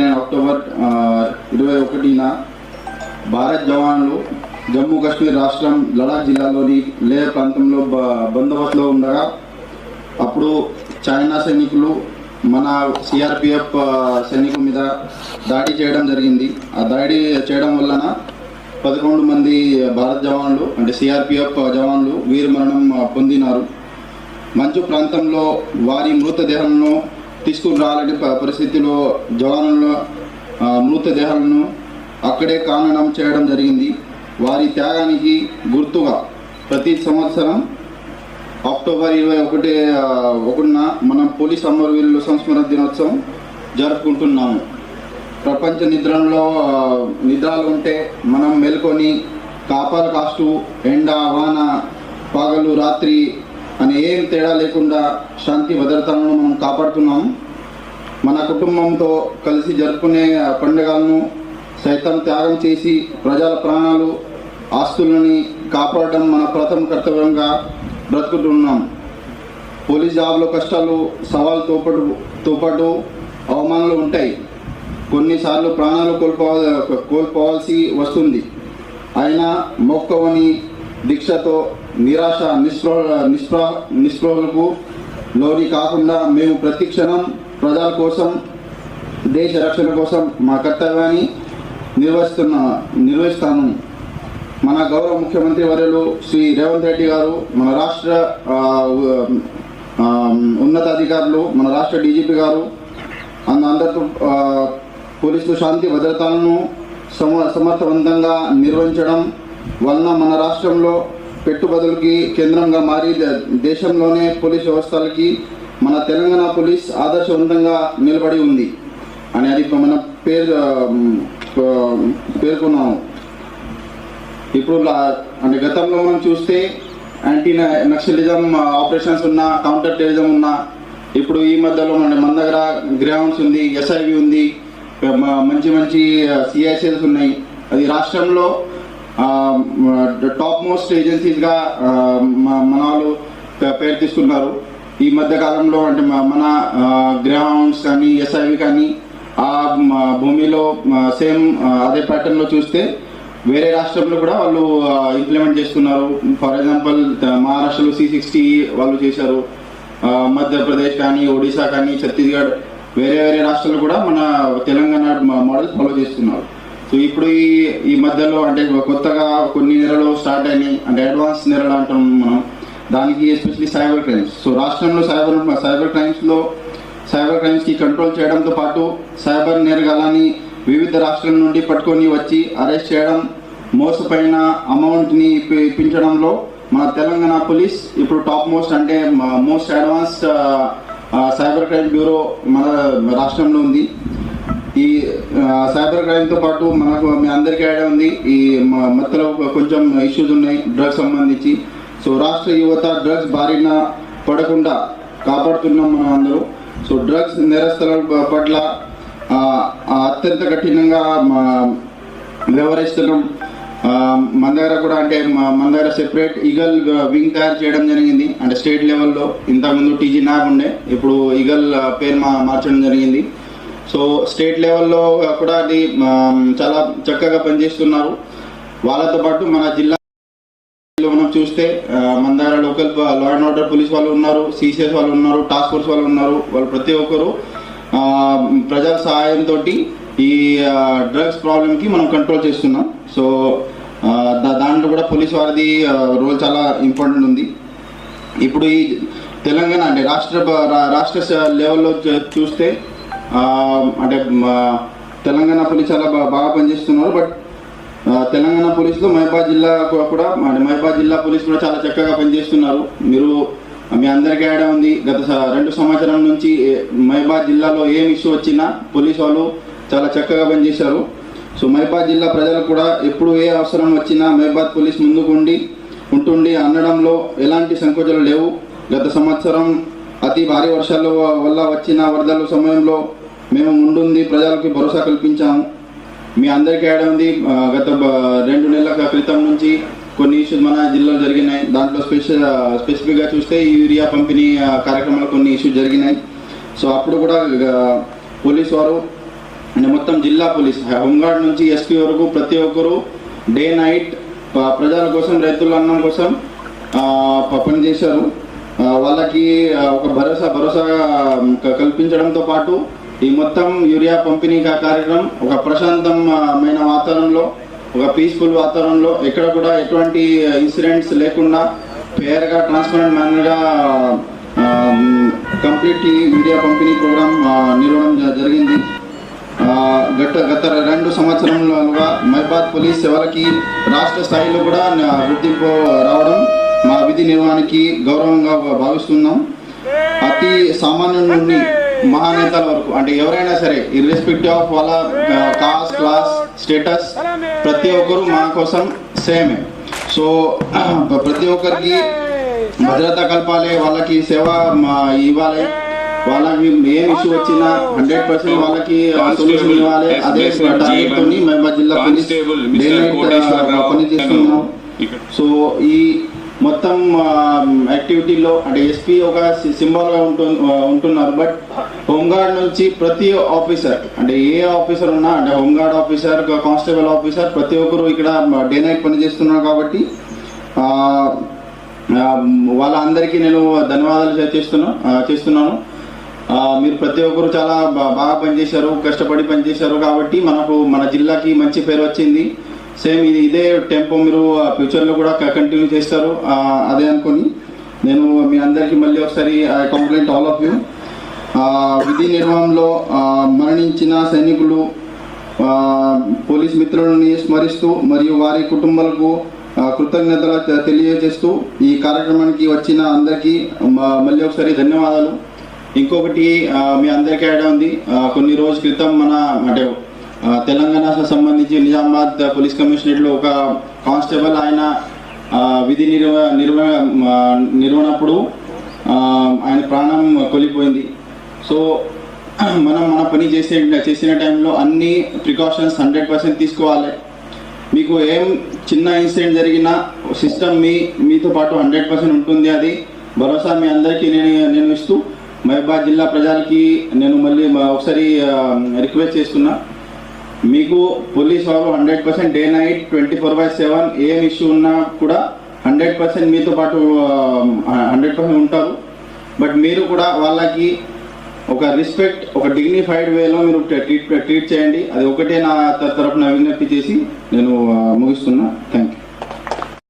October ఇరవై ఒకటిన భారత్ జవాన్లు జమ్మూ కాశ్మీర్ రాష్ట్రం లడాక్ జిల్లాలోని లే ప్రాంతంలో బ- బందోబస్తులో ఉండగా అప్పుడు చైనా సైనికులు మన సిఆర్పిఎఫ్ సైనికుల మీద దాడి చేయడం జరిగింది. ఆ దాడి చేయడం వలన పదకొండు మంది భారత జవాన్లు అంటే సిఆర్పిఎఫ్ జవాన్లు వీరమరణం పొందినారు. మంచు ప్రాంతంలో వారి మృతదేహాలను తీసుకుని రాలని పరిస్థితిలో జవానుల మృతదేహాలను అక్కడే కానడం చేయడం జరిగింది. వారి త్యాగానికి గుర్తుగా ప్రతి సంవత్సరం అక్టోబర్ ఇరవై ఒకటి ఒకటిన మనం పోలీస్ అమరవీరుల సంస్మరణ దినోత్సవం జరుపుకుంటున్నాము. ప్రపంచ నిద్రలో నిద్రలు ఉంటే మనం మేల్కొని కాపర్ కాస్తూ ఎండ వాన పగలు రాత్రి అని ఏం తేడా లేకుండా శాంతి భద్రతలను మనం కాపాడుతున్నాం. మన కుటుంబంతో కలిసి జరుపుకునే పండుగలను సైతం త్యాగం చేసి ప్రజల ప్రాణాలు ఆస్తులని కాపాడడం మన ప్రథమ కర్తవ్యంగా బ్రతుకుతున్నాం. పోలీస్ జాబ్లో కష్టాలు సవాళ్ళతో పాటు తోపాటు అవమానాలు ఉంటాయి. కొన్నిసార్లు ప్రాణాలు కోల్పోవాలి కోల్పోవాల్సి వస్తుంది. అయినా మొక్కవని దీక్షతో నిరాశ నిస్పృహ నిస్పృహ నిస్పృహలకు లోని కాకుండా మేము ప్రతి క్షణం ప్రజల కోసం దేశ రక్షణ కోసం మా కర్తవ్యాన్ని నిర్వహిస్తున్న నిర్వహిస్తాను మన గౌరవ ముఖ్యమంత్రి వర్యులు శ్రీ రేవంత్ రెడ్డి గారు మన రాష్ట్ర ఉన్నతాధికారులు మన రాష్ట్ర డీజీపీ గారు అంద- అందరితో పోలీసులు శాంతి భద్రతలను సమ సమర్థవంతంగా నిర్వహించడం వలన మన రాష్ట్రంలో పెట్టుబడులకి కేంద్రంగా మారి ద- దేశంలోనే పోలీస్ వ్యవస్థలకి మన తెలంగాణ పోలీస్ ఆదర్శవంతంగా నిలబడి ఉంది అని అది మన పేరు పేర్కొన్నాము. ఇప్పుడు అంటే గతంలో మనం చూస్తే యాంటీ నక్సలిజం ఆపరేషన్స్ ఉన్న కౌంటర్ టెరిజం ఉన్న ఇప్పుడు ఈ మధ్యలో మన మన దగ్గర గ్రౌండ్స్ ఉంది ఎస్ఐవి ఉంది మంచి మంచి సిఐసిఎస్ ఉన్నాయి. అది రాష్ట్రంలో టాప్ మోస్ట్ ఏజెన్సీస్గా మన వాళ్ళు పేరు తీసుకున్నారు. ఈ మధ్య కాలంలో అంటే మన గ్రౌండ్స్ కానీ ఎస్ఐవి కానీ ఆ భూమిలో సేమ్ అదే ప్యాటర్న్లో చూస్తే వేరే రాష్ట్రంలో కూడా వాళ్ళు ఇంప్లిమెంట్ చేస్తున్నారు. ఫర్ ఎగ్జాంపుల్ మహారాష్ట్రలో సి సిక్స్టీ వాళ్ళు చేశారు. మధ్యప్రదేశ్ కానీ ఒడిశా కానీ ఛత్తీస్గఢ్ వేరే వేరే రాష్ట్రాలు కూడా మన తెలంగాణ మోడల్ ఫాలో చేస్తున్నారు. ఇప్పుడు ఈ ఈ మధ్యలో అంటే కొత్తగా కొన్ని నెలలు స్టార్ట్ అయినాయి. అంటే అడ్వాన్స్ నెలలు అంటాం మనం. దానికి ఎస్పెషలీ సైబర్ క్రైమ్స్ సో రాష్ట్రంలో సైబర్ సైబర్ క్రైమ్స్లో సైబర్ క్రైమ్స్కి కంట్రోల్ చేయడంతో పాటు సైబర్ నేరగాలని వివిధ రాష్ట్రాల నుండి పట్టుకొని వచ్చి అరెస్ట్ చేయడం మోసపోయిన అమౌంట్ని ఇప్పించడంలో మన తెలంగాణ పోలీస్ ఇప్పుడు టాప్ మోస్ట్ అంటే most advance cyber crime bureau మన రాష్ట్రంలో ఉంది. ఈ సైబర్ క్రైమ్తో పాటు మనకు మీ అందరికీ ఐడియా ఉంది. ఈ మ- మధ్యలో కొంచెం ఇష్యూస్ ఉన్నాయి డ్రగ్స్ సంబంధించి. సో రాష్ట్ర యువత డ్రగ్స్ బారిన పడకుండా కాపాడుతున్నాం మనం అందరూ. సో డ్రగ్స్ నేరస్తుల పట్ల అత్యంత కఠినంగా మా- వ్యవహరిస్తున్నాం. మన దగ్గర కూడా అంటే మా- మన దగ్గర సెపరేట్ ఈగల్ వింగ్ తయారు చేయడం జరిగింది. అంటే స్టేట్ లెవెల్లో ఇంతకుముందు టీజీ నాగ్ ఉండే. ఇప్పుడు ఈగల్ పేరు మా మార్చడం జరిగింది. సో స్టేట్ లెవెల్లో కూడా అది చాలా చక్కగా పనిచేస్తున్నారు. వాళ్ళతో పాటు మన జిల్లాలో మనం చూస్తే మందార local law and order police వాళ్ళు ఉన్నారు సిసిఎస్ వాళ్ళు ఉన్నారు టాస్క్ ఫోర్స్ వాళ్ళు ఉన్నారు. వాళ్ళు ప్రతి ఒక్కరు ప్రజల సహాయంతో ఈ డ్రగ్స్ ప్రాబ్లంకి మనం కంట్రోల్ చేస్తున్నాం. సో దా- దాంట్లో కూడా పోలీస్ వారిది రోల్ చాలా ఇంపార్టెంట్ ఉంది. ఇప్పుడు ఈ తెలంగాణ అంటే రాష్ట్ర రాష్ట్ర లెవెల్లో చూస్తే అంటే తెలంగాణ పోలీస్ చాలా బాగా పనిచేస్తున్నారు బట్ తెలంగాణ పోలీసులు మహబాద్ జిల్లాకు కూడా అంటే మహబాద్ జిల్లా పోలీస్ కూడా చాలా చక్కగా పనిచేస్తున్నారు. మీరు మీ అందరికీ ఆడ ఉంది. గత రెండు సంవత్సరం నుంచి ఏ- మహబాద్ జిల్లాలో ఏం ఇష్యూ వచ్చినా పోలీస్ వాళ్ళు చాలా చక్కగా పనిచేశారు. సో మహబాద్ జిల్లా ప్రజలు కూడా ఎప్పుడు ఏ అవసరం వచ్చినా మహబాద్ పోలీస్ ముందుకు ఉండి ఉంటుండి అనడంలో ఎలాంటి సంకోచాలు లేవు. గత సంవత్సరం అతి భారీ వర్షాల వల్ల వచ్చిన వరదల సమయంలో మేము ముందుంది ప్రజలకి భరోసా కల్పించాము. మీ అందరికీ ఏడంది ఉంది గత రెండు నెలల క్రితం నుంచి కొన్ని ఇష్యూస్ మన జిల్లాలో జరిగినాయి. దాంట్లో స్పెషల్ స్పెసిఫిక్గా చూస్తే యూరియా పంపిణీ కార్యక్రమాలు కొన్ని ఇష్యూస్ జరిగినాయి. సో అప్పుడు కూడా పోలీస్ వారు మొత్తం జిల్లా పోలీస్ హోంగార్డ్ నుంచి ఎస్పీ వరకు ప్రతి ఒక్కరూ డే నైట్ ప్రజల కోసం రైతుల అన్నం కోసం పనిచేశారు వాళ్ళకి ఒక భరోసా భరోసా క- కల్పించడంతో పాటు ఈ మొత్తం యూరియా పంపిణీ కార్యక్రమం ఒక ప్రశాంతమైన వాతావరణంలో ఒక పీస్ఫుల్ వాతావరణంలో ఎక్కడ కూడా ఎటువంటి ఇన్సిడెంట్స్ లేకుండా ఫేర్గా ట్రాన్స్పరెంట్ మ్యానర్గా కంప్లీట్ యూరియా పంపిణీ ప్రోగ్రామ్ నిర్వహణ జరిగింది. గత గత రెండు సంవత్సరంలోగా మైబాద్ పోలీస్ సేవలకి రాష్ట్ర స్థాయిలో కూడా గుర్తింపు రావడం మా విధి నిర్వహణకి గౌరవంగా భావిస్తున్నాం. అతి సామాన్యుల నుండి మహానేతల వరకు. అంటే ఎవరైనా సరే ఇర్రెస్పెక్టివ్ ఆఫ్ వాళ్ళ కాస్ట్ క్లాస్ స్టేటస్ ప్రతి ఒక్కరు మా కోసం సేమే సో ప్రతి ఒక్కరికి భద్రత కల్పాలి వాళ్ళకి సేవ ఇవ్వాలి. వాళ్ళకి ఏం ఇష్యూ వచ్చినా హండ్రెడ్ పర్సెంట్ వాళ్ళకి సొల్యూషన్ ఇవ్వాలి. అదే టార్గెట్ తోని మేము జిల్లా police day mister night Koteswararao పని చేస్తున్నాం. ఇక్కడ. సో ఈ మొత్తం యాక్టివిటీలో అంటే ఎస్పీ ఒక సింబల్గా ఉంటు ఉంటున్నారు. బట్ హోంగార్డ్ నుంచి ప్రతి ఆఫీసర్ అంటే ఏ ఆఫీసర్ ఉన్నా అంటే హోంగార్డ్ ఆఫీసర్ కానిస్టేబుల్ ఆఫీసర్ ప్రతి ఒక్కరు ఇక్కడ డే నైట్ పని చేస్తున్నారు కాబట్టి వాళ్ళందరికీ నేను ధన్యవాదాలు చేస్తున్నాను. చేస్తున్నాను మీరు ప్రతి ఒక్కరు చాలా బాగా పనిచేశారు కష్టపడి పనిచేశారు కాబట్టి మనకు మన జిల్లాకి మంచి పేరు వచ్చింది. సేమ్ ఇది ఇదే టెంపో మీరు ఫ్యూచర్లో కూడా కంటిన్యూ చేస్తారు. అదే అనుకొని నేను మీ అందరికీ మళ్ళీ ఒకసారి కంప్లైంట్ ఆల్ ఆఫ్ యూ విధి నిర్వహణలో మరణించిన సైనికులు పోలీస్ మిత్రులని స్మరిస్తూ మరియు వారి కుటుంబాలకు కృతజ్ఞతలు తె- తెలియజేస్తూ ఈ కార్యక్రమానికి వచ్చిన అందరికీ మళ్ళీ ఒకసారి ధన్యవాదాలు. ఇంకొకటి మీ అందరికీ ఐడియా ఉంది. కొన్ని రోజుల క్రితం మన అంటే తెలంగాణ సంబంధించి నిజామాబాద్ పోలీస్ కమిషనరేట్లో ఒక కానిస్టేబుల్ ఆయన విధి నిర్వ నిర్వ నిర్వహణప్పుడు ఆయన ప్రాణం కోల్పోయింది. సో మనం మన పని చేసే చేసిన టైంలో అన్ని ప్రికాషన్స్ హండ్రెడ్ పర్సెంట్ తీసుకోవాలి. మీకు ఏం చిన్న ఇన్సిడెంట్ జరిగినా సిస్టమ్ మీ మీతో పాటు హండ్రెడ్ పర్సెంట్ ఉంటుంది అది. భరోసా మీ అందరికీ నేను నేను ఇస్తూ మహబాద్ జిల్లా ప్రజలకి నేను మళ్ళీ ఒకసారి రిక్వెస్ట్ చేస్తున్నా. మీకు పోలీస్ వాళ్ళు hundred percent day night twenty four by seven ఏం ఇష్యూ ఉన్నా కూడా హండ్రెడ్ పర్సెంట్ మీతో పాటు హండ్రెడ్ పర్సెంట్ ఉంటారు. బట్ మీరు కూడా వాళ్ళకి ఒక రెస్పెక్ట్ ఒక డిగ్నిఫైడ్ వేలో మీరు ట్రీట్ ట్రీట్ చేయండి. అది ఒకటే నా తరఫున తరపున విజ్ఞప్తి చేసి నేను ముగిస్తున్నా. Thank you